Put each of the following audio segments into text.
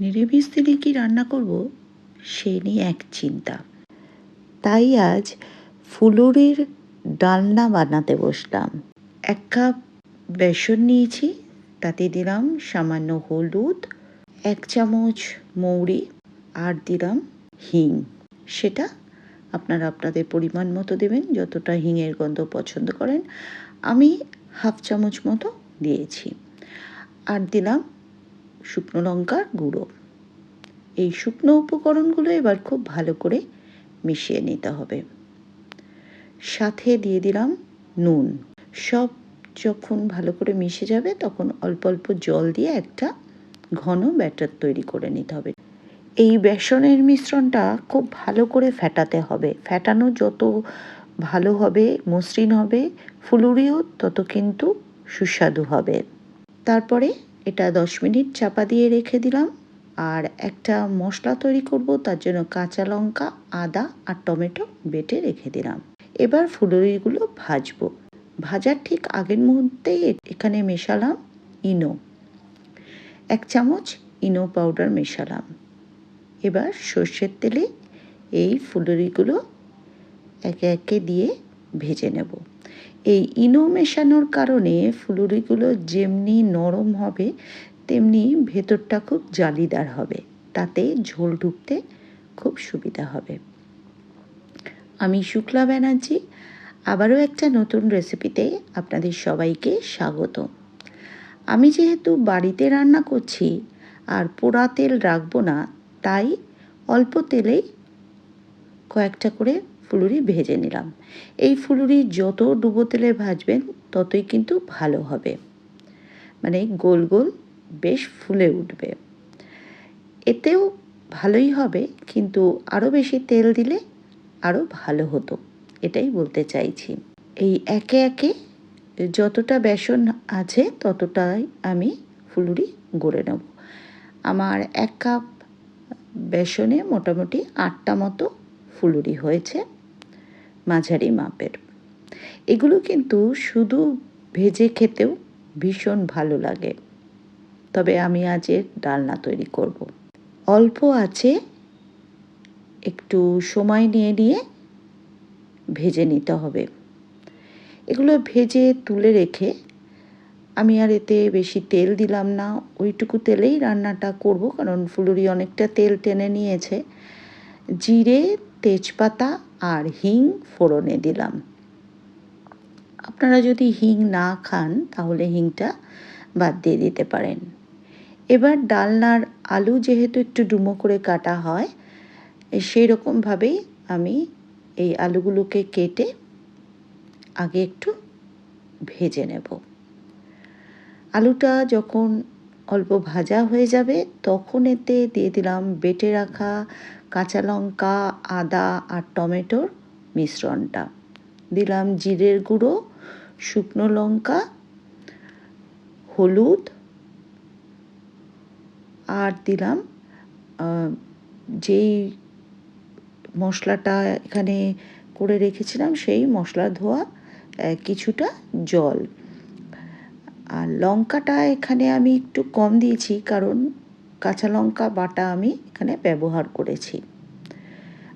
নিরামিষ দিনে কি রান্না করব? সে নিয়ে এক চিন্তা। তাই আজ ফুলুরির ডালনা বানাতে বসলাম। এক কাপ বেসন নিয়েছি, তাতে দিলাম সামান্য হলুদ, এক চামচ মৌরি, আর দিলাম হিং। সেটা আপনারা আপনাদের পরিমাণ মতো দেবেন, যতটা হিঙের গন্ধ পছন্দ করেন। আমি হাফ চামচ মতো দিয়েছি। আর দিলাম শুকনো লঙ্কার গুঁড়ো। এই শুকনো উপকরণগুলো এবার খুব ভালো করে মিশিয়ে নিতে হবে। সাথে দিয়ে দিলাম নুন। সব যখন ভালো করে মিশে যাবে তখন অল্প অল্প জল দিয়ে একটা ঘন ব্যাটার তৈরি করে নিতে হবে। এই বেসনের মিশ্রণটা খুব ভালো করে ফ্যাটাতে হবে। ফ্যাটানো যত ভালো হবে, মসৃণ হবে, ফুলুরিও তত কিন্তু সুস্বাদু হবে। তারপরে এটা দশ মিনিট চাপা দিয়ে রেখে দিলাম। আর একটা মশলা তৈরি করব, তার জন্য কাঁচা লঙ্কা, আদা আর টমেটো বেটে রেখে দিলাম। এবার ফুলুরিগুলো ভাজবো। ভাজার ঠিক আগের মুহূর্তেই এখানে মেশালাম ইনো। এক চামচ ইনো পাউডার মেশালাম। এবার সর্ষের তেলে এই ফুলুরিগুলো একে একে দিয়ে ভেজে নেব। এই ইনো মেশানোর কারণে ফুলুরিগুলো যেমনি নরম হবে, তেমনি ভেতরটা খুব জালিদার হবে। তাতে ঝোল ঢুকতে খুব সুবিধা হবে। আমি শুক্লা ব্যানার্জি, আবারও একটা নতুন রেসিপিতে আপনাদের সবাইকে স্বাগত। আমি যেহেতু বাড়িতে রান্না করছি আর পোড়া তেল রাখব না, তাই অল্প তেলেই কয়েকটা করে ফুলুরি ভেজে নিলাম। এই ফুলুরি যত ডুবো তেলে ভাজবেন, ততই কিন্তু ভালো হবে। মানে গোল গোল বেশ ফুলে উঠবে। এতেও ভালোই হবে, কিন্তু আরও বেশি তেল দিলে আরও ভালো হতো, এটাই বলতে চাইছি। এই একে একে যতটা বেসন আছে, ততটাই আমি ফুলুরি গড়ে নেব। আমার এক কাপ বেসনে মোটামুটি আটটা মতো ফুলুরি হয়েছে। মাঝারি মাপের। এগুলো কিন্তু শুধু ভেজে খেতেও ভীষণ ভালো লাগে। তবে আমি আজ এর ডালনা তৈরি করব। অল্প আছে, একটু সময় নিয়ে নিয়ে ভেজে নিতে হবে। এগুলো ভেজে তুলে রেখে আমি আর এতে বেশি তেল দিলাম না, ওইটুকু তেলেই রান্নাটা করব, কারণ ফুলুরি অনেকটা তেল টেনে নিয়েছে। জিরে, তেজপাতা আর হিং ফোড়নে দিলাম। আপনারা যদি হিং না খান, তাহলে হিংটা বাদ দিয়ে দিতে পারেন। এবার ডালনার আলু যেহেতু একটু ডুমো করে কাটা হয় সেই রকমভাবেই আমি এই আলুগুলোকে কেটে আগে একটু ভেজে নেব। আলুটা যখন অল্প ভাজা হয়ে যাবে, তখন এতে দিয়ে দিলাম বেটে রাখা কাঁচা লঙ্কা, আদা আর টমেটোর মিশ্রণটা। দিলাম জিরের গুঁড়ো, শুকনো লঙ্কা, হলুদ আর দিলাম যেই মশলাটা এখানে করে রেখেছিলাম সেই মশলা ধোয়া কিছুটা জল। আর লঙ্কাটা এখানে আমি একটু কম দিয়েছি কারণ কাঁচা লঙ্কা বাটা আমি এখানে ব্যবহার করেছি।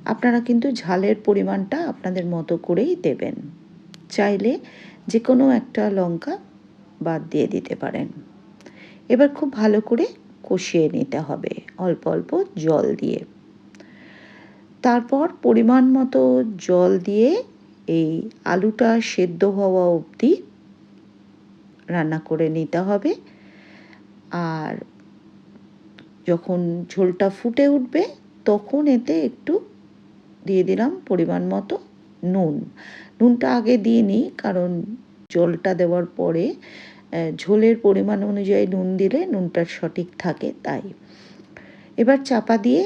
আপনারা কিন্তু ঝালের পরিমাণটা আপনাদের মতো করেই দেবেন। চাইলে যে কোনো একটা লঙ্কা বাদ দিয়ে দিতে পারেন। এবার খুব ভালো করে কষিয়ে নিতে হবে অল্প অল্প জল দিয়ে। তারপর পরিমাণ মতো জল দিয়ে এই আলুটা সেদ্ধ হওয়া অবধি রান্না করে নিতে হবে। আর যখন ঝোলটা ফুটে উঠবে, তখন এতে একটু দিয়ে দিলাম পরিমাণ মতো নুন। নুনটা আগে দিয়ে নিই, কারণ জলটা দেওয়ার পরে ঝোলের পরিমাণ অনুযায়ী নুন দিলে নুনটা সঠিক থাকে তাই। এবার চাপা দিয়ে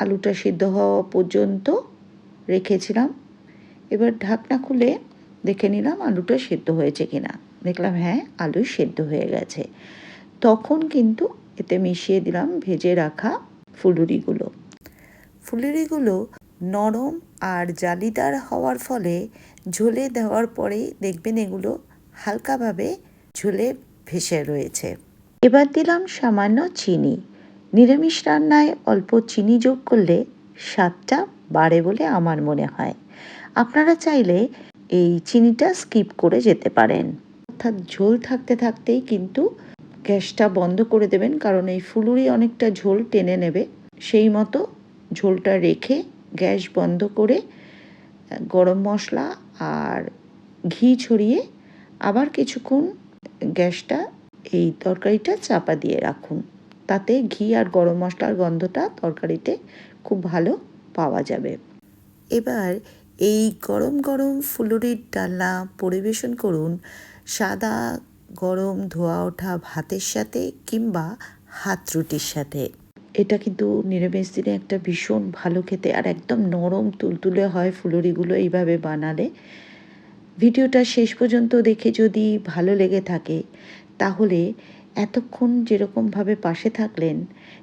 আলুটা সিদ্ধ হওয়া পর্যন্ত রেখেছিলাম। এবার ঢাকনা খুলে দেখে নিলাম আলুটা সেদ্ধ হয়েছে কিনা। দেখলাম হ্যাঁ আলু সেদ্ধ হয়ে গেছে। তখন কিন্তু এতে মিশিয়ে দিলাম ভেজে রাখা ফুলুরিগুলো। ফুলুরিগুলো নরম আর জালিদার হওয়ার ফলে ঝোলে দেওয়ার পরেই দেখবেন এগুলো হালকাভাবে ঝোলে ভেসে রয়েছে। এবার দিলাম সামান্য চিনি। নিরামিষ রান্নায় অল্প চিনি যোগ করলে স্বাদটা বাড়ে বলে আমার মনে হয়। আপনারা চাইলে এই চিনিটা স্কিপ করে যেতে পারেন। অর্থাৎ ঝোল থাকতে থাকতেই কিন্তু গ্যাসটা বন্ধ করে দেবেন, কারণ এই ফুলুরি অনেকটা ঝোল টেনে নেবে। সেই মতো ঝোলটা রেখে গ্যাস বন্ধ করে, গরম মশলা আর ঘি ছড়িয়ে আবার কিছুক্ষণ গ্যাসটা, এই তরকারিটা চাপা দিয়ে রাখুন। তাতে ঘি আর গরম মশলার গন্ধটা তরকারিতে খুব ভালো পাওয়া যাবে। এবার এই গরম গরম ফুলুরির ডালনা পরিবেশন করুন। সাদা গরম ধোয়া ওঠা ভাতের সাথে কিংবা হাত রুটির সাথে। এটা কিন্তু নিরামিষ দিনে একটা ভীষণ ভালো খেতে আর একদম নরম তুলতুলে হয় ফুলুরিগুলো এইভাবে বানালে। ভিডিওটা শেষ পর্যন্ত দেখে যদি ভালো লেগে থাকে, তাহলে এতক্ষণ যেরকমভাবে পাশে থাকলেন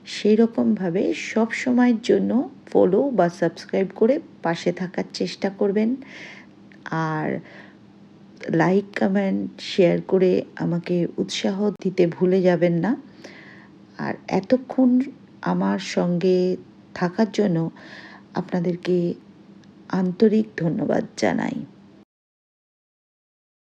সেই রকমভাবে সব সময়ের জন্য ফলো বা সাবস্ক্রাইব করে পাশে থাকার চেষ্টা করবেন। আর লাইক কমেন্ট শেয়ার করে আমাকে উৎসাহ দিতে ভুলে যাবেন না। আর এতক্ষণ আমার সঙ্গে থাকার জন্য আপনাদেরকে আন্তরিক ধন্যবাদ জানাই।